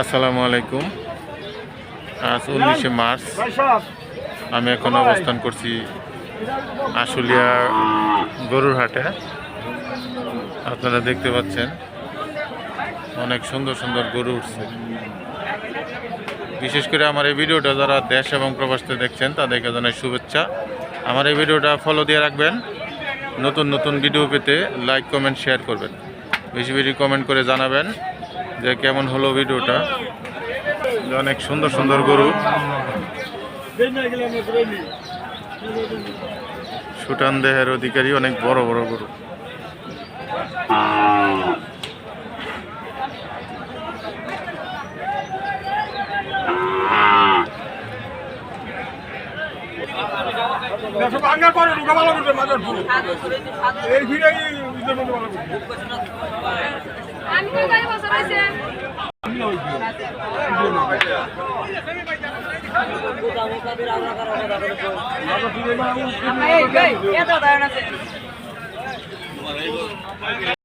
আসসালামু আলাইকুম। আজ উনিশে মার্চ। আমি এখন অবস্থান করছি আশুলিয়া গরুরহাটে আপনারা দেখতে পাচ্ছেন, অনেক সুন্দর সুন্দর গরু উঠছে। বিশেষ করে আমার এই ভিডিওটা যারা দেশ এবং প্রবাসতে দেখছেন, তাদেরকে জানাই শুভেচ্ছা। আমার এই ভিডিওটা ফলো দিয়ে রাখবেন। নতুন নতুন ভিডিও পেতে লাইক কমেন্ট শেয়ার করবেন। বেশি বেশি কমেন্ট করে জানাবেন। যে কেমন হলো ভিডিওটা? অনেক সুন্দর সুন্দর গরু। সুটান দেহের অধিকারী, অনেক বড় বড় গরু। এই ভিড়ে ঈদের মধ্যে ভালো করবে আমি